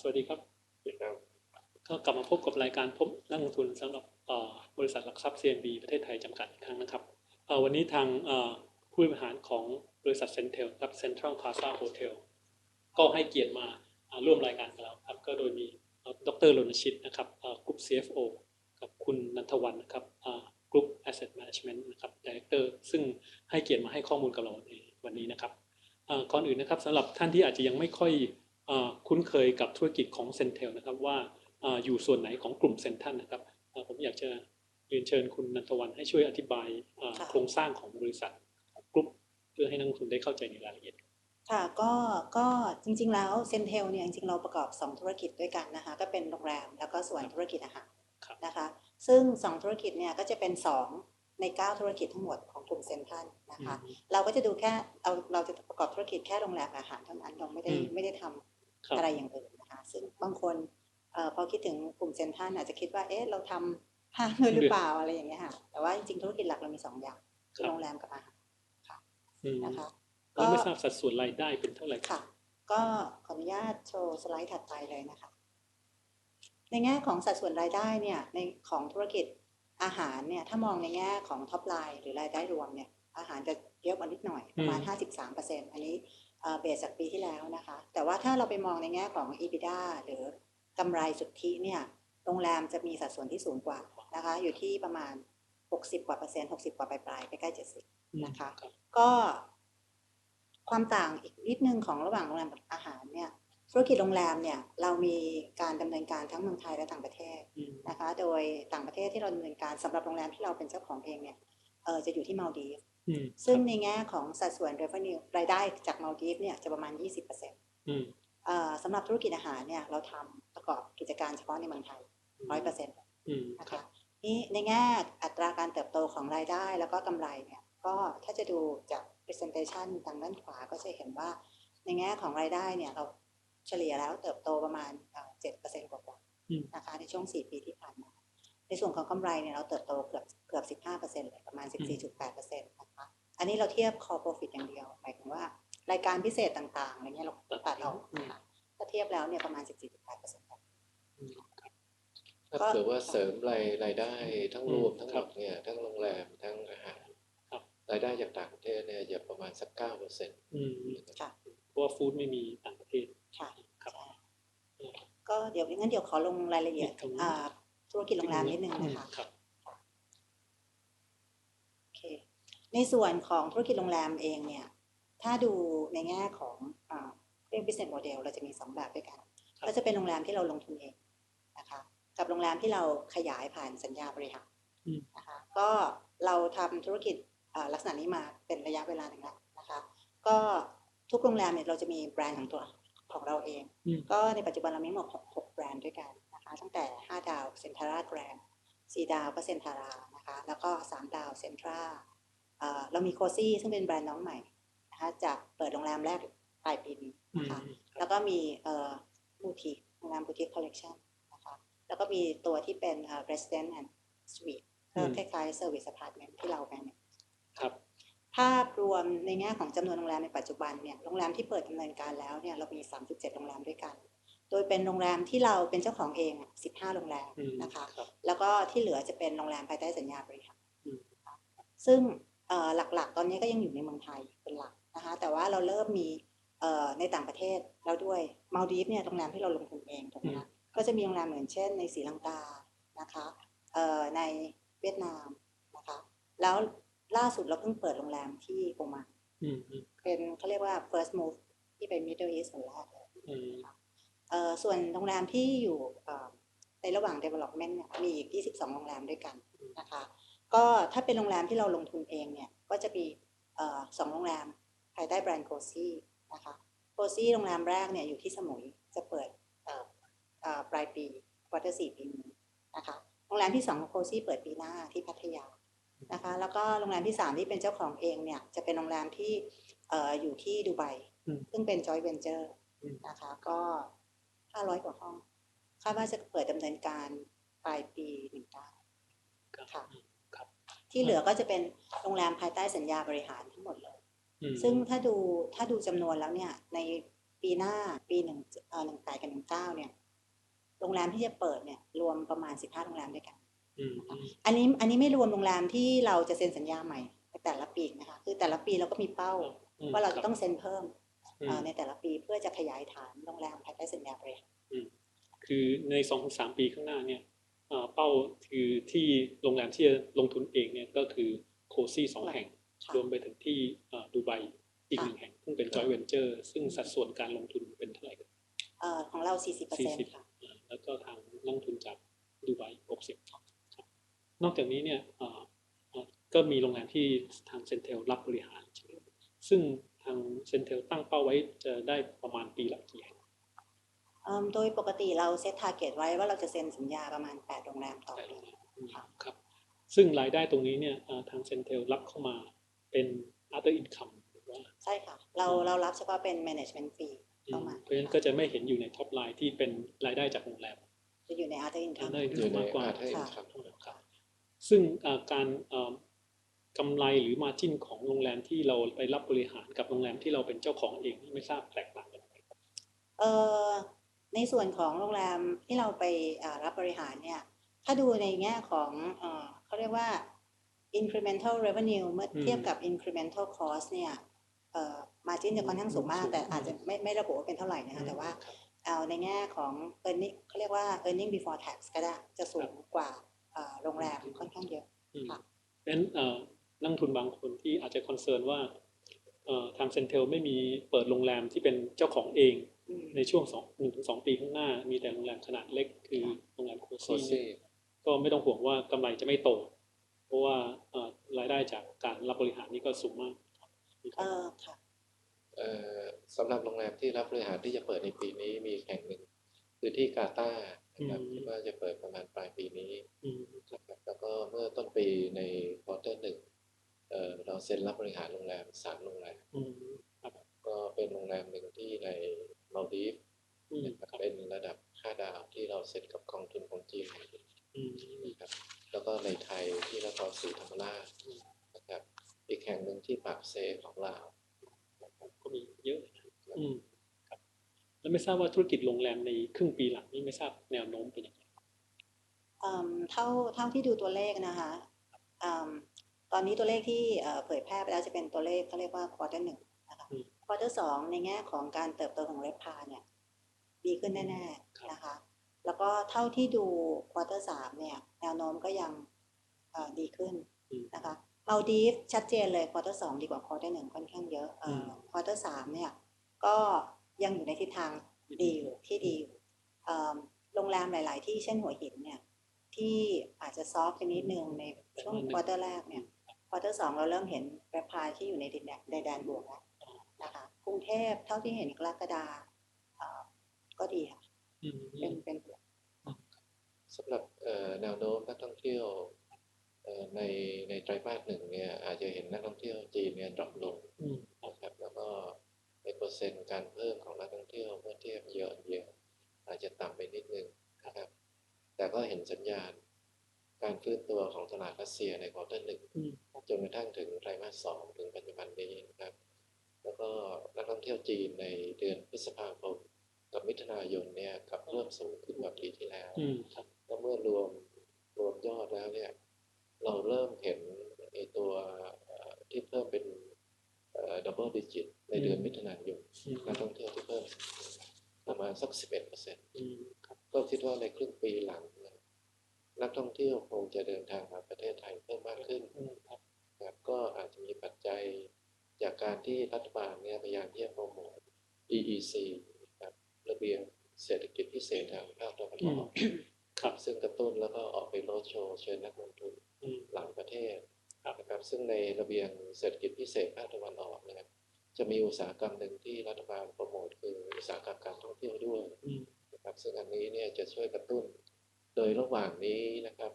สวัสดีครับก็กลับมาพบกับรายการพบนักลงทุนสำหรับบริษัทหลักทรัพย์ CMB ประเทศไทยจำกัดอีกครั้งนะครับ วันนี้ทางผู้บริหารของบริษัทเซนเทลครับ Central Plaza Hotel ก็ให้เกียรติมาร่วมรายการกับเราครับ ก็โดยมีดรรณชิตนะครับกลุ่ม CFO กับคุณนันทวันนะครับกลุ่ม Asset Management นะครับ Director ซึ่งให้เกียรติมาให้ข้อมูลกับเราในวันนี้นะครับก่อนอื่นนะครับสำหรับท่านที่อาจจะยังไม่ค่อย คุ้นเคยกับธุรกิจของเซนเทลนะครับว่าอ่าอยู่ส่วนไหนของกลุ่มเซนทันนะครับอ่าผมอยากจะเรียนเชิญคุณนันทวันให้ช่วยอธิบายอ่าค่ะโครงสร้างของบริษัทของกลุ่มเพื่อให้นักลงทุนได้เข้าใจในรายละเอียดค่ะก็ก็จริงๆแล้วเซนเทลเนี่ยจริงๆเราประกอบ 2 ธุรกิจด้วยกันนะคะก็เป็นโรงแรมแล้วก็ส่วนธุรกิจอาหารครับนะคะซึ่ง 2 ธุรกิจเนี่ยก็จะเป็น 2 ใน 9 ธุรกิจทั้งหมดของกลุ่มเซนทันนะคะอืมเราก็จะดูแค่เราเราจะประกอบธุรกิจแค่โรงแรมอาหารเท่านั้นเราไม่ได้อืมไม่ได้ทำครับ อะไรอย่างอื่นนะคะซึ่งบางคนเอ่อพอคิดถึงกลุ่มเซนทันอาจจะคิดว่าเอ๊ะเราทำห้างด้วยหรือเปล่าอะไรอย่างเงี้ยค่ะ แต่ว่าจริงๆธุรกิจหลักเรามีสองอย่างคือโรงแรมกับอาหารอืมนะคะแล้วไม่ทราบสัดส่วนรายได้เป็นเท่าไหร่ค่ะ ก็ขออนุญาตโชว์สไลด์ถัดไปเลยนะคะ ในแง่ของสัดส่วนรายได้เนี่ยในของธุรกิจอาหารเนี่ยถ้ามองในแง่ของท็อปไลน์หรือรายได้รวมเนี่ยอาหารจะเยอะกว่านิดหน่อยประมาณ 53%อันนี้ เอ่อเบสจากปีที่แล้วนะคะ แต่ว่าถ้าเราไปมองในแง่ของ EBITDA หรือกำไรสุทธิเนี่ยโรงแรมจะมีสัดส่วนที่สูงกว่านะคะ อยู่ที่ประมาณ 60 กว่าเปอร์เซ็นต์60 กว่าปลายๆใกล้ๆ70อืมนะคะรับก็ความต่างอีกนิดนึงของระหว่างโรงแรมกับอาหารเนี่ยธุรกิจโรงแรมเนี่ยเรามีการดำเนินการทั้งเมืองไทยและต่างประเทศอืมนะคะ โดยต่างประเทศที่เราดำเนินการสำหรับโรงแรมที่เราเป็นเจ้าของเองเนี่ยเออจะอยู่ที่มาลดีฟอืม ซึ่งในแง่ของสัดส่วน revenue รายได้จากมาลดีฟเนี่ยจะประมาณ 20%เอืมอ่อสำหรับธุรกิจอาหารเนี่ยเราทำประกอบกิจการเฉพาะในเมืองไทย 100%อืมนะครัคะบนี่ในแง่อัตราการเติบโตของรายได้แล้วก็กำไรเนี่ยก็ถ้าจะดูจาก presentation ทางด้านขวาก็จะเห็นว่า ในแง่ของรายได้เนี่ยเราเฉลี่ยแล้วเติบโตประมาณเจ็ดเปอร์เซ็นต์กว่าอืมๆนะคะในช่วง 4 ปีที่ผ่านมาใน ส่วนของกำไรเนี่ยเราเติบโตเกือบเกือบ15เปอร์เซ็นต์เลยประมาณ14.8เปอร์เซ็นต์นะคะอันนี้เราเทียบ core profit อย่างเดียวหมายถึงว่ารายการพิเศษต่างๆอะไรเงี้ยเราตัดออกนะคะถ้าเทียบแล้วเนี่ยประมาณ14.8เปอร์เซ็นต์อืมครับถ้าก็เกิดว่าเสริมรายรายได้ทั้งรวมอืมทั้งหครัมบดเนี่ยทั้งโรงแรมทั้งอาหารครับรายได้จากต่างประเทศเนี่ยจะประมาณสักเก้าเปอร์เซ็นต์อืมค่ะเพราะว่าฟู้ดไม่มีต่างประเทศค่ะครับใช่ก็เดี๋ยวงั้นเดี๋ยวขอลงรายละเอียดตรงนี้อ่า ธุรกิจโรงแรมนิดนึงอืนะมคะครับโอเคในส่วนของธุรกิจโรงแรมเองเนี่ย ถ้าดูในแง่ของอ่าเรียก business model เราจะมีสองแบบด้วยกันครับก็จะเป็นโรงแรมที่เราลงทุนเองนะคะกับโรงแรมที่เราขยายผ่านสัญญาบริหารอืมนะคะก็เราทำธุรกิจอ่าลักษณะนี้มาเป็นระยะเวลาหนึ่งแล้วนะคะก็ทุกโรงแรมเนี่ยเราจะมีแบรนด์ของตัวของเราเองอืมก็ในปัจจุบันเรามีทั้งหมดหกหกแบรนด์ด้วยกัน นะคะ ตั้งแต่ 5 ดาวเซ็นทราแกรนด์4ดาวก็เซ็นทารานะคะ แล้วก็ 3 ดาวเซ็นทราเรามีโคซี่ซึ่งเป็นแบรนด์น้องใหม่นะคะจากเปิดโรงแรมแรกปลายปีนี้อืมนะคะแล้วก็มีเอ่อบูติกโรงแรมบูติกคอลเลกชันนะคะแล้วก็มีตัวที่เป็นเอ่อ resident and suite ก็อืมคล้ายๆ service apartment ที่เราแบ่งครับภาพรวมในแง่ของจำนวนโรงแรมในปัจจุบันเนี่ยโรงแรมที่เปิดดำเนินการแล้วเนี่ยเรามี 37 โรงแรมด้วยกัน โดยเป็นโรงแรมที่เราเป็นเจ้าของเองอะ15 โรงแรมอืมนะคะครับแล้วก็ที่เหลือจะเป็นโรงแรมภายใต้สัญญาบริหารอืมนะคะซึ่งเอ่อหลักๆ ตอนนี้ก็ยังอยู่ในเมืองไทยเป็นหลักนะคะ แต่ว่าเราเริ่มมีเอ่อในต่างประเทศแล้วด้วยมาลดีฟเนี่ยโรงแรมที่เราลงทุนเองถูกไหมคะก็จะมีโรงแรมเหมือนเช่นในศรีลังกานะคะเอ่อในเวียดนามนะคะ แล้วล่าสุดเราเพิ่งเปิดโรงแรมที่โอมานอืมอืมเป็นเขาเรียกว่า first move ที่เป็น Middle East คนแรกเลยอืมเอ่อ ส่วนโรงแรมที่อยู่เอ่อในระหว่าง development เนี่ยมีอีก 22 โรงแรมด้วยกันนะคะ ก็ถ้าเป็นโรงแรมที่เราลงทุนเองเนี่ยก็จะมีเอ่อสองโรงแรมภายใต้แบรนด์โคซี่นะคะโคซี่โรงแรมแรกเนี่ยอยู่ที่สมุยจะเปิดเอ่อเอ่อปลายปีควอเตอร์สี่ปีนี้นะคะโรงแรมที่สองของโคซี่เปิดปีหน้าที่พัทยานะคะ แล้วก็โรงแรมที่สามที่เป็นเจ้าของเองเนี่ยจะเป็นโรงแรมที่เอ่ออยู่ที่ดูไบอืมซึ่งเป็น joint venture อืมนะคะก็ ห้าร้อยกว่าห้องคาดว่าจะเปิดดำเนินการปลายปีหนึ่งเก้าครับค่ะครับที่เหลือก็จะเป็นโรงแรมภายใต้สัญญาบริหารทั้งหมดเลยอืมซึ่งถ้าดูถ้าดูจำนวนแล้วเนี่ย ในปปีหน้าปีหนึ่งเอ่อหนึ่งแปดกับหนึ่งเก้าเนี่ย โรงแรมที่จะเปิดเนี่ย รวมประมาณสิบห้าโรงแรมด้วยกันอืมอืมอันนี้อันนี้ไม่รวมโรงแรมที่เราจะเซ็นสัญญาใหม่ในแต่ละปีนะคะ คือแต่ละปีเราก็มีเป้าอืมว่าเราคจะบต้องเซ็นเพิ่มอืมเอ่อ ในแต่ละปีเพื่อจะขยายฐานโรงแรมภายใต้สัญญาบริหารคือในสองถึงสามปีข้างหน้าเนี่ยเอ่อเป้าคือที่โรงแรมที่จะลงทุนเองเนี่ยก็คือโคซี่สองแห่งค่ะรวมไปถึงที่เอ่อดูไบอีกหนึ่งแห่ง ซึ่งเป็น joint venture ซึ่งสัดส่วนการลงทุนเป็นเท่าไหร่ครับเอ่อของเรา 40เปอร์เซ็นต์40ค่ะอ่าแล้วก็ทางนักลงทุนจากดูไบ60ครับนอกจากนี้เนี่ยเอ่อเอ่อก็มีโรงแรมที่ทางเซนเทลรับบริหารใช่ไหมซึ่ง ทางเซนเทลตั้งเป้าไว้จะได้ประมาณปีละกี่แห่งเอิ่มโดยปกติเราเซตทาร์เก็ตไว้ว่าเราจะเซ็นสัญญาประมาณ 8 โรงแรมต่อแต่ปีค่ะครับ ซึ่งรายได้ตรงนี้เนี่ยเอ่อทางเซนเทลรับเข้ามาเป็น other income หรือว่าใช่ค่ะ เราเรารับเฉพาะเป็น management fee เข้ามาเพราะฉะนั้นก็จะไม่เห็นอยู่ในท็อปไลน์ที่เป็นรายได้จากโรงแรม จะอยู่ใน other income other อยู่ income ในมากกว่าอาร์ตให้ค่ะครับครับซึ่งเอ่อการเอ่อ กำไรหรือมาจิ้นของโรงแรมที่เราไปรับบริหารกับโรงแรมที่เราเป็นเจ้าของเองนี่ไม่ทราบแตกต่างกันไหมครับเอ่อในส่วนของโรงแรมที่เราไปอ่ารับบริหารเนี่ย ถ้าดูในแง่ของเอ่อเขาเรียกว่า incremental revenue เมื่อเทียบกับ incremental cost เนี่ยเอ่อ margin จะค่อนข้างสูงมาก แต่อาจจะไม่ไม่ระบุว่าเป็นเท่าไหร่นะคะแต่ว่าครับเอาในแง่ของ earning เขาเรียกว่า earning before tax ก็ได้จะสูงกว่าเอ่อโรงแรมค่อนข้างเยอะอืมค่ะเพราะฉะนั้นเอ่อ นักลงทุนบางคนที่อาจจะคอนเซิร์นว่าเอ่อทางเซนเทลไม่มีเปิดโรงแรมที่เป็นเจ้าของเองอืมในช่วงสองหนึ่งถึงสองปีข้างหน้า มีแต่โรงแรมขนาดเล็กคือโรงแรมโคโคซี่ซี่ก็ไม่ต้องห่วงว่ากำไรจะไม่โต เพราะว่าเอ่อรายได้จากการรับบริหารนี่ก็สูงมากเออค่ะเอ่อสำหรับโรงแรมที่รับบริหารที่จะเปิดในปีนี้มีแห่งหนึ่งคือที่กาตาร์นะครับอืมคิดว่าจะเปิดประมาณปลายปีนี้อืมนะครับแล้วก็เมื่อต้นปีในควอเตอร์หนึ่ง เอ่อเราเซ็นรับบริหารโรงแรมสามโรงแรมอืมครับก็เป็นโรงแรมหนึ่งที่ในมาลดีฟอืมนะครับครับเป็นระดับห้าดาวที่เราเซ็นกับกองทุนของจีนอืมนะครับแล้วก็ในไทยที่นครศรีธรรมราชนะครับอีกแห่งหนึ่งที่ปากเซของลาวก็มีเยอะนะอืมครับแล้วไม่ทราบว่าธุรกิจโรงแรมในครึ่งปีหลังนี้ไม่ทราบแนวโน้มเป็นยังไงอืมเท่าเท่าที่ดูตัวเลขนะคะอืม ตอนนี้ตัวเลขที่เอ่อเผยแพร่ไปแล้วจะเป็นตัวเลขเขาเรียกว่าควอเตอร์หนึ่งนะคะอืมควอเตอร์สองในแง่ของการเติบโตของเรฟพาเนี่ยดีขึ้นแน่ครับๆนะคะ แล้วก็เท่าที่ดูควอเตอร์สามเนี่ยแนวโน้มก็ยังเอ่อดีขึ้นอืมนะคะมาดีฟชัดเจนเลยควอเตอร์สองดีกว่าควอเตอร์หนึ่งค่อนข้างเยอะอืมควอเตอร์สามเนี่ยก็ยังอยู่ในทิศทางดีอยู่ที่ดีอยู่เอิ่มโรงแรมหลาย ๆ ที่เช่นหัวหินเนี่ยที่อาจจะซอฟต์ไปนิดนึงในช่วงควอเตอร์แรกเนี่ย ควอเตอร์สองเราเริ่มเห็นแรปพายที่อยู่ในดินแดนในแดนบวกแล้วนะคะกรุงเทพเท่าที่เห็นกรกฎาเอ่อก็ดีค่ะอืมเป็นเป็นบวกสำหรับเอ่อแนวโน้มนักท่องเที่ยวเอ่อในในไตรมาสหนึ่งเนี่ยอาจจะเห็นนักท่องเที่ยวจีนเนี่ยดรอปลงอืมนะครับแล้วก็ในเปอร์เซ็นต์การเพิ่มของนักท่องเที่ยวเมื่อเทียบเยอะเยอะอาจจะต่ำไปนิดนึงนะครับ แต่ก็เห็นสัญญาณ การฟื้นตัวของตลาดรัสเซียในควอเตอร์หนึ่งอืมจนกระทั่งถึงไตรมาสสองถึงปัจจุบันนี้นะครับ แล้วก็นักท่องเที่ยวจีนในเดือนพฤษภาคมกับมิถุนายนเนี่ยกลับเริ่มสูงขึ้นกว่าปีที่แล้วอืมครับแล้วเมื่อรวมรวมยอดแล้วเนี่ย เราเริ่มเห็นไอตัวเอ่อที่เพิ่มเป็นดับเบิลดิจิตในเดือนมิถุนายนอืมนักท่องเที่ยวที่เพิ่มประมาณสักสิบเอ็ดเปอร์เซ็นต์อืมครับก็คิดว่าในครึ่งปีหลังเนี่ยนักท่องเที่ยวคงจะเดินทางมาประเทศไทยเพิ่มมากขึ้นอืมครับนะครับก็อาจจะมีปัจจัยจากการที่รัฐบาลเนี่ยพยายามที่จะโปรโมท EEC นะครับระเบียงเศรษฐกิจพิเศษทางภาคตะวันออกครับซึ่งกระตุ้นแล้วก็ออกไปโรดโชว์เชิญนักลงทุนอืมหลังประเทศนะครับซึ่งในระเบียงเศรษฐกิจพิเศษภาคตะวันออกนะครับจะมีอุตสาหกรรมหนึ่งที่รัฐบาลโปรโมทคืออุตสาหกรรมการท่องเที่ยวด้วยอืมนะครับซึ่งอันนี้เนี่ยจะช่วยกระตุ้น โดยระหว่างนี้นะครับ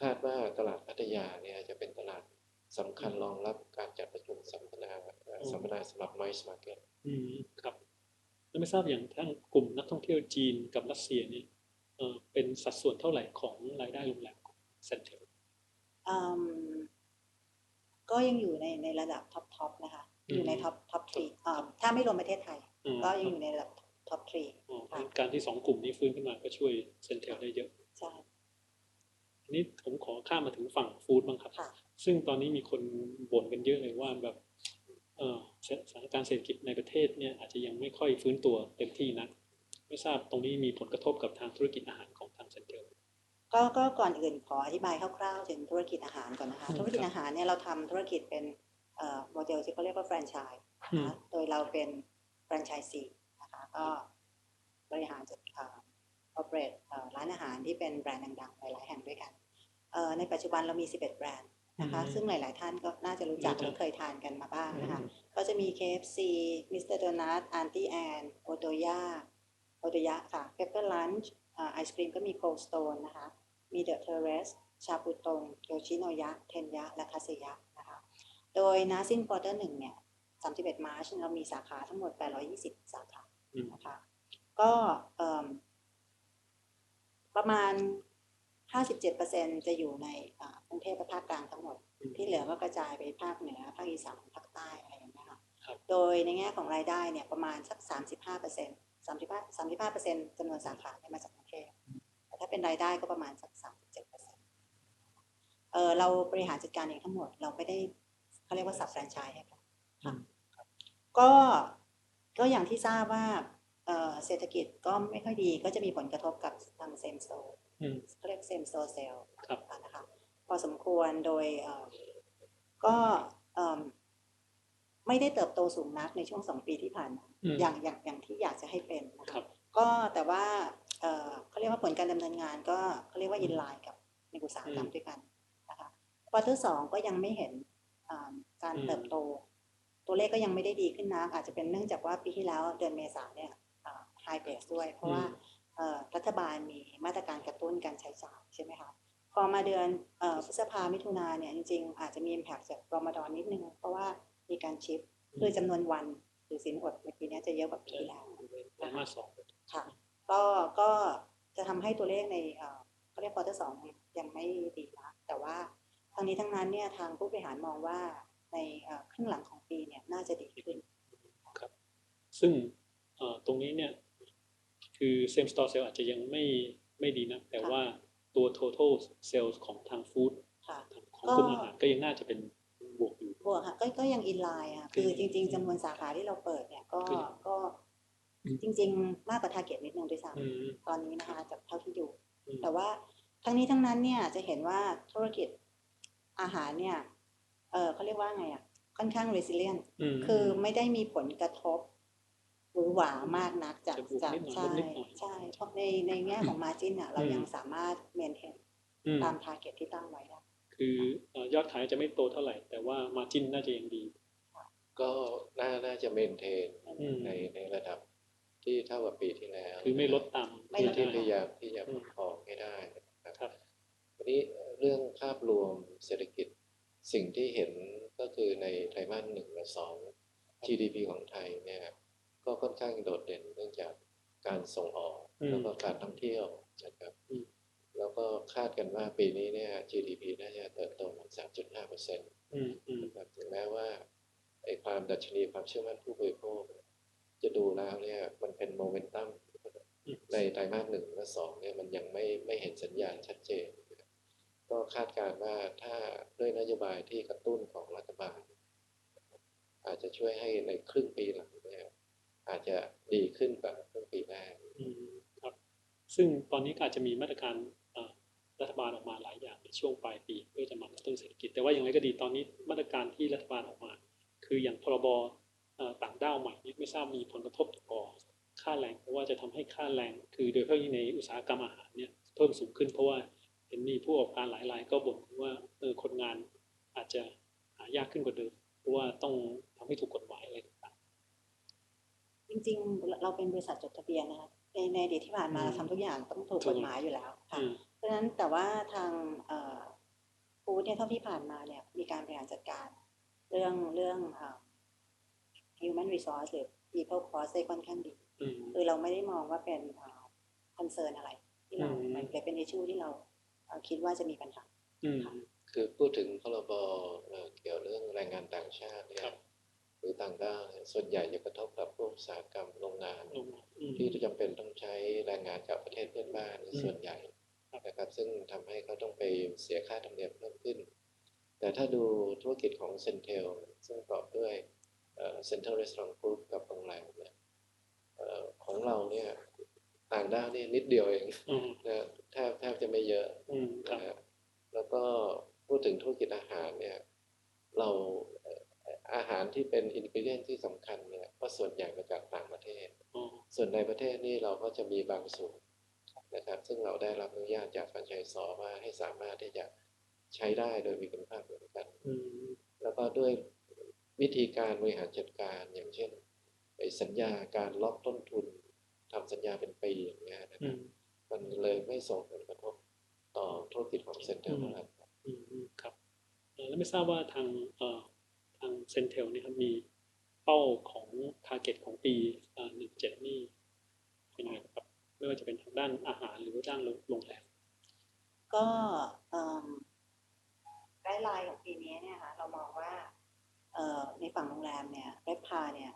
คาดว่าตลาดพัทยาเนี่ยจะเป็นตลาดสำคัญรองรับการจัดประชุมสัมมนาเอ่อสัมมนาสำหรับ Mice Market อืมครับแล้วไม่ทราบอย่างทั้งกลุ่มนักท่องเที่ยวจีนกับรัสเซียเนี่ยเออเป็นสัดส่วนเท่าไหร่ของรายได้โรงแรมของเซนเทลอืมก็ยังอยู่ในในระดับท็อปทอปนะคะ อยู่ในท็อปท็อปทรีถ้าไม่รวมประเทศไทยอืมก็ยังอยู่ในระดับท็อปทรีอ๋อการที่สองกลุ่มนี้ฟื้นขึ้นมาก็ช่วยเซนเทลได้เยอะ ใช่ทีนี้ผมขอข้ามมาถึงฝั่งฟู้ดบ้างครับค่ะซึ่งตอนนี้มีคนบ่นกันเยอะเลยว่าแบบเอ่อสสถานการณ์เศรษฐกิจในประเทศเนี่ยอาจจะยังไม่ค่อยฟื้นตัวเต็มที่นักไม่ทราบตรงนี้มีผลกระทบกับทางธุรกิจอาหารของทางเซนเทลก็ก็ก่อนอื่นขออธิบายคร่าวๆ ถึงธุรกิจอาหารก่อนนะคะอืมธุรกิจอาหารเนี่ยเราทำธุรกิจเป็นเอ่อโมเดลที่เขาเรียกว่าแฟรนไชส์อืนะมคะโดยเราเป็นแฟรนไชส์ซีนะคะก็บริหารจัด การออเปเรตร้านอาหารที่เป็นแบรนด์ดังๆหลายๆแห่งด้วยกันเอ่อในปัจจุบันเรามี 11 แบรนด์นะคะอืมซึ่งหลาย ๆ ท่านก็น่าจะรู้จักรู้จักหรือเคยทานกันมาบ้างนะคะอืมก็จะมี KFC Mr. Donut Auntie Anne Otoya Otoya ค่ะ Pepper Lunch ไอศครีมก็มี Cold Stone นะคะมี The Terrace ชาบูตงโยชิโนยะ เทนยะ และคาเซยะนะคะโดยนาสิ้นควอเตอร์หนึ่งเนี่ย31มาร์ชเรามีสาขาทั้งหมด 820 สาขาอืมนะคะก็เอิ่ม ประมาณ 57%จะอยู่ในอ่ากรุงเทพและภาคกลางทั้งหมดอืมที่เหลือก็กระจายไปภาคเหนือ ภาคอีสานภาคใต้อะไรอย่างเงี้ยค่ะครับโดยในแง่ของรายได้เนี่ยประมาณสัก 35เปอร์เซ็นต์35 35เปอร์เซ็นต์จำนวนสาขาเนี่ยมาจากกรุงเทพแต่ถ้าเป็นรายได้ก็ประมาณสัก 37เปอร์เซ็นต์เออเราบริหารจัดการเองทั้งหมดเราไม่ได้เขาเรียกว่าสับแฟรนไชส์ให้ค่ะอืมก็ก็อย่างที่ทราบว่า เอ่อเศรษฐกิจก็ไม่ค่อยดีก็จะมีผลกระทบกับทางเซมโซอืมเขาเรียกเซมโซเซลครับนะคะพอสมควรโดยเอ่อก็เอิ่มไม่ได้เติบโตสูงนักในช่วงสองปีที่ผ่านมาอืมอย่างอย่างอย่างที่อยากจะให้เป็นนะครัคะบก็แต่ว่าเอ่อเขาเรียกว่าผลการดำเนินงานก็เขาเรียกว่าอินไลน์กับในอุตสาหกรรมอืมด้วยกันนะคะควอเตอร์สองก็ยังไม่เห็นอ่าการอืมเติบโต ตัวเลขก็ยังไม่ได้ดีขึ้นนักอาจจะเป็นเนื่องจากว่าปีที่แล้วเดือนเมษาเนี่ย ไฮเบสด้วย เพราะว่าเอ่อรัฐบาลมีมาตรการกระตุ้นการใช้จ่ายใช่ไหมคะพอมาเดือนเอ่อพฤษภามิถุนาเนี่ยจริงๆ อาจจะมี impact จากรอมฎอนนิดนึง เพราะว่ามีการชิปคือจำนวนวันหรือสินอดในปีนี้จะเยอะกว่าปีที่แล้วไตรมาสสองค่ะก็ก็จะทำให้ตัวเลขในเอ่อเขาเรียกควอเตอร์สองยังไม่ดีนะแต่ว่าทั้งนี้ทั้งนั้นเนี่ยทางผู้บริหารมองว่าในเอ่อครึ่งหลังของปีเนี่ยน่าจะดีขึ้นซึ่งเอ่อตรงนี้เนี่ย คือ same store sale อาจจะยังไม่ไม่ดีนะแต่ว่าตัว total sales ของทางฟู้ดค่ะของกลุ่มอาหารก็ยังน่าจะเป็นบวกอยู่บวกค่ะก็ก็ยังอินไลน์อะคือจริง ๆจำนวนสาขาที่เราเปิดเนี่ยก็คือก็อืมจริง ๆ มากกว่าทาร์เก็ตนิดนึงด้วยซ้อืมำตอนนี้นะคะจากเท่าที่ดูอืมแต่ว่าทั้งนี้ทั้งนั้นเนี่ยจะเห็นว่าธุรกิจอาหารเนี่ยเออเขาเรียกว่าไงอะค่อนข้าง resilient มคือไม่ได้มีผลกระทบ หรือหวามากนักจากจะบวกจากนิดหน่อยใช่ลบนิดหน่อยใช่เพราะในในแง่ของ margin อะเราอืมยังสามารถ maintain อืมตาม target ที่ตั้งไว้ได้คือเอ่อยอดขายจะไม่โตเท่าไหร่ แต่ว่า margin น่าจะยังดี ก็น่าน่าจะเมนเทนอืมในในระดับที่เท่ากับปีที่แล้ว คือไม่ลดตามไม่ลดที่ที่พได้ยายามที่จะอืปมระคองให้ได้นะครับครับวันนี้เรื่องภาพรวมเศรษฐกิจสิ่งที่เห็นก็คือในไตรมาสหนึ่งและสอง GDP ของไทยเนี่ย ก็ค่อนข้างโดดเด่นเนื่องจากการส่งออกอืมแล้วก็การท่องเที่ยวนะครับอืมแล้วก็คาดกันว่าปีนี้เนี่ย GDP น่าจะเติบโตประมาณ3.5เปอร์เซ็นต์อืมอืมนะครับถึงแม้ว่าไอ้ความดัชนีความเชื่อมั่นผู้บริโภค จะดูแล้วเนี่ยมันเป็นโมเมนตัมอืมในไตรมาสหนึ่งและสองเนี่ยมันยังไม่ไม่เห็นสัญญาณชัดเจนนะครับก็คาดการณ์ว่าถ้าด้วยนโยบายที่กระตุ้นของรัฐบาล อาจจะช่วยให้ในครึ่งปีหลังเนี่ย อาจจะดีขึ้นกว่าครึ่งปีแรกครับ ซึ่งตอนนี้ก็อาจจะมีมาตรการรัฐบาลออกมาหลายอย่างในช่วงปลายปีเพื่อจะมากระตุ้นเศรษฐกิจ แต่ว่าอย่างไรก็ดีตอนนี้มาตรการที่รัฐบาลออกมา คืออย่างพรบต่างด้าวใหม่นี้ไม่ทราบมีผลกระทบต่อค่าแรงเพราะว่าจะทำให้ค่าแรง คือโดยเฉพาะในอุตสาหกรรมอาหารเนี่ยเพิ่มสูงขึ้นเพราะว่าเห็นมีผู้ประกอบการหลายรายก็บ่นว่าเออคนงานอาจจะหายากขึ้นกว่าเดิมเพราะว่าต้องทำให้ถูกกฎหมาย จริงๆ เราเป็นบริษัทจดทะเบียนนะคะในในอดีตที่ผ่านมาอืมเราทำทุกอย่างต้องถูกถูกกฎหมายอยู่แล้วๆค่ะอืมเพราะฉะนั้นแต่ว่าทางฟู้ดเนี่ยเท่าที่ผ่านมาเนี่ยมีการบริหารจัดการเรื่องเรื่องเอ่อ human resource หรือ people cost ได้ค่อนข้างดีอืมคือเราไม่ได้มองว่าเป็นคอนเซิร์นอะไร ที่เราอืมมันเป็นอิชชูที่เราเอ่อคิดว่าจะมีปัญหาอืมคือพูดถึงพรบเอ่อเกี่ยวเรื่องแรงงานต่างชาติเนี่ยค รับรือต่างด้าวเนี่ยส่วนใหญ่จะกระทบกับพวกอุตสาหกรรมโรงงานลงมาอืมที่จำเป็นต้องใช้แรงงานจากประเทศเพื่อนบ้านอืมส่วนใหญ่นะครับซึ่งทำให้เขาต้องไปเสียค่าธรรมเนียมเพิ่มขึ้น แต่ถ้าดูธุรกิจของเซนเทลซึ่งประกอบด้วยเซ็นทรัลเรสตอรองกรุ๊ปกับโรงแรมเนี่ยเอ่อของเราเนี่ยต่างด้าวเนี่ยนิดเดียวเองอืมนะแทบแทบจะไม่เยอะอืมครับนะฮะแล้วก็พูดถึงธุรกิจอาหารเนี่ย เราเอ่ออาหารที่เป็นอินกิเดียนที่สำคัญเนี่ยก็ส่วนใหญ่มาจากต่างประเทศอ๋อส่วนในประเทศนี่เราก็จะมีบางส่วนนะครับ ซึ่งเราได้รับอนุญาตจากแฟรนไชส์ซอว่าให้สามารถที่จะใช้ได้โดยมีคุณภาพเหมือนกันอืมแล้วก็ด้วยวิธีการบริหารจัดการอย่างเช่นไอ้สัญญาการล็อกต้นทุนทำสัญญาเป็นปีอย่างเงี้ยนะคอืรับมมันเลยไม่ส่งผลกระทบต่อธุรกิจของเซ็นเตอร์เท่าไหร่อืมอืมครับเอ่อแล้วไม่ทราบว่าทางเอ่อทางเซนเทลนี่ครับมีเป้าของทาร์เก็ตของปีหนึ่งเจ็ดนี่เป็นยังไงครับไม่ว่าจะเป็นทางด้านอาหารหรือว่าด้านโรงแรมก็ไกด์ไลน์ของปีนี้เนี่ยค่ะเรามองว่าเอ่อในฝั่งโรงแรมเนี่ยเรพาเนี่ย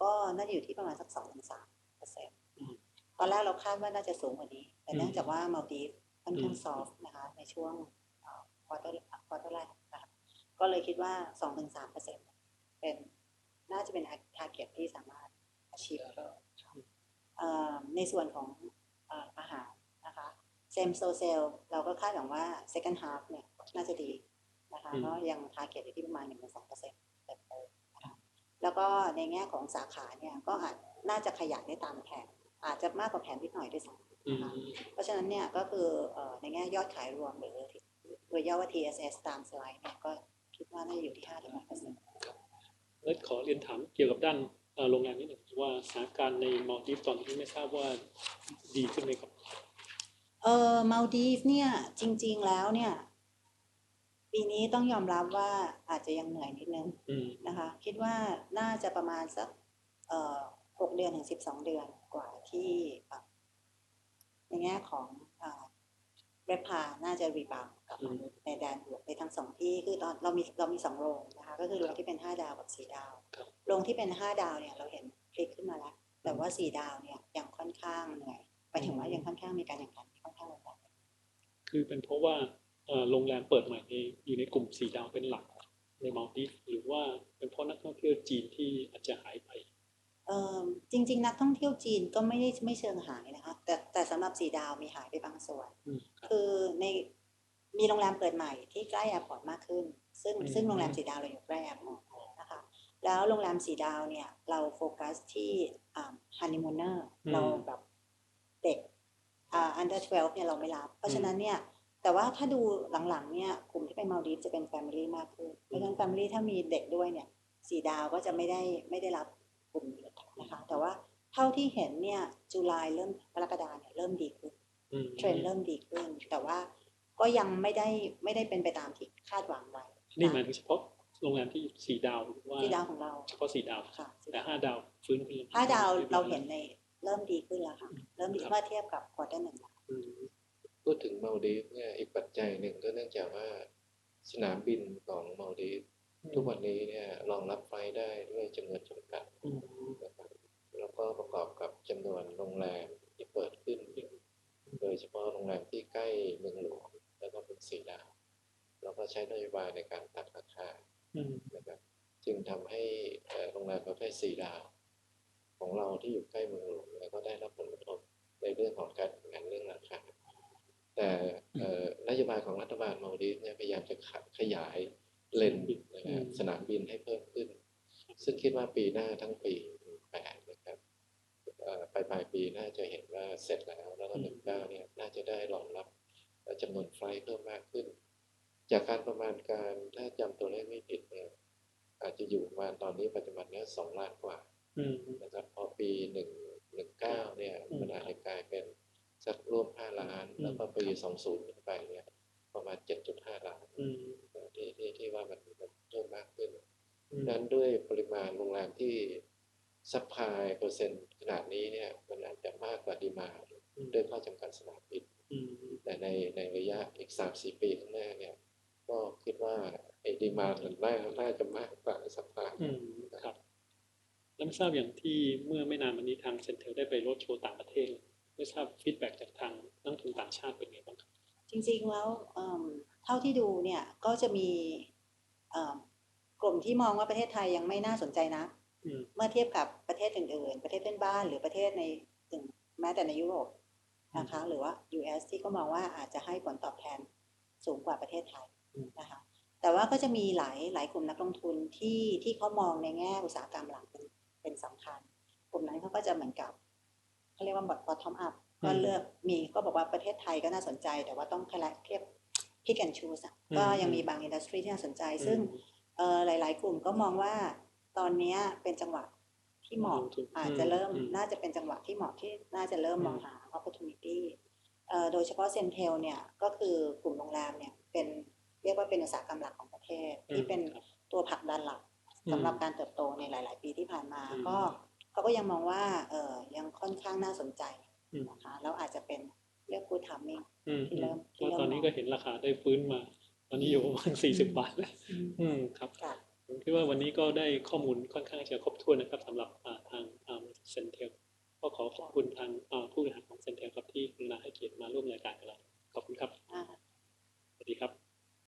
ก็น่าจะอยู่ที่ประมาณสักสองถึงสามเปอร์เซ็นต์อืมตอนแรกเราคาดว่าน่าจะสูงกว่านี้ แต่อืมเนื่องจากว่ามาลดีฟค่อนข้างอืมซอฟต์นะคะในช่วงควอเตอร์ควอเตอร์แรกนะคะ ก็เลยคิดว่าสองถึงสามเปอร์เซ็นต์เป็นน่าจะเป็นทาร์เก็ตที่สามารถอาชีพได้เอ่อในส่วนของเอ่ออาหารนะคะเซมโซเซลเราก็คาดหวังว่า second half เนี่ยน่าจะดีนะคะอืมก็ยังทาร์เก็ตอยู่ที่ประมาณหนึ่งถึงสองเปอร์เซ็นต์เติบโตนะคะแล้วก็ในแง่ของสาขาเนี่ยก็อาจน่าจะขยายได้ตามแผนอาจจะมากกว่าแผนนิดหน่อยด้วยซ้ำอืมนะคะเพราะฉะนั้นเนี่ยก็คือเอ่อในแง่ยอดขายรวมหรือที่โดยย่อว่า TSS ตามสไลด์เนี่ยก็คิด ว่าน่าจะอยู่ที่5ถึง6เปอร์เซ็นต์แล้วขอเรียนถามเกี่ยวกับด้านเอ่อโรงแรมนิดหนึ่งว่าสถานการณ์ในมอลดีฟตอนนี้ไม่ทราบว่าดีขึ้นไหมครับเอ่อมาลดีฟเนี่ยจริง ๆแล้วเนี่ย ปีนี้ต้องยอมรับว่าอาจจะยังเหนื่อยนิดนึงอืมนะคะ คิดว่าน่าจะประมาณสักเอ่อ6เดือนถึง12เดือนกว่าที่เอ่อในแง่ของเอ่อเรพาน่าจะรีบาวกลับมาในแดนบวกในทั้ง สองที่คือตอนเรามีเรามีสองโรงนะคะ ก็คือโรงที่เป็น5ดาวกับ4ดาวครับโรงที่เป็น5ดาวเนี่ยเราเห็นพลิกขึ้นมาแล้ว แต่ว่า4ดาวเนี่ยยังค่อนข้างเหนื่อยไปถึงว่ายังค่อนข้างมีการแข่งขันที่ค่อนข้างลำบากคือเป็นเพราะว่าเอ่อโรงแรมเปิดใหม่ในอยู่ในกลุ่มสีดาวเป็นหลักในมอลดีฟหรือว่าเป็นเพราะนักท่องเที่ยวจีนที่อาจจะหายไปเอ่อจริง ๆ นักท่องเที่ยวจีนก็ไม่ได้ไม่เชิงหายนะคะแต่แต่สำหรับสีดาวมีหายไปบางส่วนอืมครับคือใน มีโรงแรมเปิดใหม่ที่ใกล้แอร์พอร์ตมากขึ้น ซึ่งอืมซึ่งโรงแรมสีดาวเราอยู่ใกล้แอร์พอร์ตนะคะแล้วโรงแรมสีดาวเนี่ยเราโฟกัสที่ฮันนีมูเนอร์เราแบบเด็กอ่า under 12เนี่ยเราไม่รับ เพราะฉะนั้นเนี่ยแต่ว่าถ้าดูหลังๆเนี่ยกลุ่มที่ไปมาลดีฟจะเป็นแฟมิลี่มากขึ้น เพราะฉะนั้นแฟมิลี่ถ้ามีเด็กด้วยเนี่ยสีดาวก็จะไม่ได้ไม่ได้รับกลุ่มนี้นะคะ แต่ว่าเท่าที่เห็นเนี่ยจุลายเริ่มกรกฎาเนี่ยเริ่มดีขึ้นอืมเทรนด์เริ่มดีขึ้น แต่ว่า ก็ยังไม่ได้ไม่ได้เป็นไปตามที่คาดหวังไว้นี่หมายถึงเฉพาะโรงแรมที่สีดาวหรือว่าสีดาวของเราเฉพาะสีดาวค่ะสีแต่ดาวห้าดาวฟื้นขึ้นแล้วห้าดาวเราเห็นในเริ่มดีขึ้นแล้วค่ะเริ่มดีครับเมื่อเทียบกับควอเตอร์หนึ่งแล้วอืมพูดถึงมาลดีฟเนี่ยอีกปัจจัยหนึ่งก็เนื่องจากว่าสนามบินของมาลดีฟทุกวันนี้เนี่ยรองรับไฟล์ได้ด้วยจำนวนจำกัด อืม นะครับแล้วก็ประกอบกับจำนวนโรงแรมที่เปิดขึ้น โดยเฉพาะโรงแรมที่ใกล้เมืองหลวงแล้วก็เป็นสีดาวแล้วก็ ใช้นโยบายในการตัดราคาอืมนะครับจึงทำให้เอ่อโรงแรมประเภทสีดาว ของเราที่อยู่ใกล้เมืองหลวงเนี่ยก็ได้รับผลกระทบในเรื่องของการแข่งขันเรื่องราคาแต่เอ่อนโยบายของรัฐบาลมาลดีฟเนี่ยพยายามจะขะขยายเลนนะฮะสนามบินให้เพิ่มขึ้น ซึ่งคิดว่าปีหน้าทั้งปีแป จากการประมาณการถ้าจำตัวเลขไม่ผิดเนี่ยอาจจะอยู่ประมาณตอนนี้ปัจจุบันเนี้สองล้านกว่าอืมนะครับพอปีหนึ่งหนึ่งเก้าเนี่ยอืมมันอาจจะกลายเป็นสักร่วมห้าล้านอืมแล้วก็ปีสองศูนย์ขึ้นไปเนี่ยประมาณเจ็ดจุดห้าล้านอืมที่ที่ที่ว่ามันมันเพิ่มมากขึ้นอืมนั้นด้วยปริมาณโรงแรมที่ซัพพลายเปอร์เซ็นต์ขนาดนี้เนี่ยมันอาจจะมากกว่าดีมาด้วยข้อจำกัดสนามบินอืมแต่ในในระยะอีกสามสี่ปีข้างหน้าเนี่ย ก็คิดว่าไอ้ดีมามันน่าน่าจะมากกว่าซัพพลายอืมไม่ทราบอย่างที่เมื่อไม่นานมานี้ทางเซ็นเทลได้ไปโรดโชว์ต่างประเทศไม่ทราบฟีดแบ็จากทางนักลงทุนต่างชาติเป็นไงบ้างครับจริงๆแล้วเอิ่มเท่าที่ดูเนี่ยก็จะมีเอิ่มกลุ่มที่มองว่าประเทศไทยยังไม่น่าสนใจนะอืมเมื่อเทียบกับประเทศอื่นๆ ประเทศเพื่อนบ้านหรือประเทศในอื่นแม้แต่ในยุโรปนะคะหรือว่า US ที่ก็มองว่าอาจจะให้ผลตอบแทนสูงกว่าประเทศไทย นะคะแต่ว่าก็จะมีหลายหลายกลุ่มนักลงทุนที่ที่เขามองในแง่อุตสาหกรรมหลักเป็นเป็นสำคัญ กลุ่มนั้นเขาก็จะเหมือนกับเขาเรียกว่าบอททอมอัพก็เลือกมีก็บอกว่าประเทศไทยก็น่าสนใจ แต่ว่าต้องคล้ายๆเทียบพิกแอนชูสก็ยังมีบางอินดัสทรีที่น่าสนใจ ซึ่งเอ่อหลาย ๆ กลุ่มก็มองว่าตอนเนี้ยเป็นจังหวะที่เหมาะลงทุนอาจจะเริ่มอืมน่าจะเป็นจังหวะที่เหมาะที่น่าจะเริ่มอืมมองหา opportunity เอ่อโดยเฉพาะเซนเทลเนี่ยก็คือกลุ่มโรงแรมเนี่ยเป็น เรียกว่าเป็นอุตสาหกรรมหลักของประเทศ ที่เป็นตัวผลักดันหลักสำหรับการเติบโตในหลาย ๆ ปีที่ผ่านมา ก็เขาก็ยังมองว่าเออยังค่อนข้างน่าสนใจนะคะแล้วอาจจะเป็นเรียกคูทามมิ่งที่เริ่มที่เริ่ตอนนี้ก็เห็นราคาได้ฟื้นมา ตอนนี้อยู่ประมาณสี่สิบบาทแล้วอืมครับผมคิดว่าวันนี้ก็ได้ข้อมูลค่อนข้างจะครบถ้วนนะครับสำหรับทางเซนเทลก็ขอขอบคุณทางผู้บริหารของเซนเทลครับที่มาให้เกียรติมาร่วมรายการกับเราขอบคุณครับสวัสดีครับ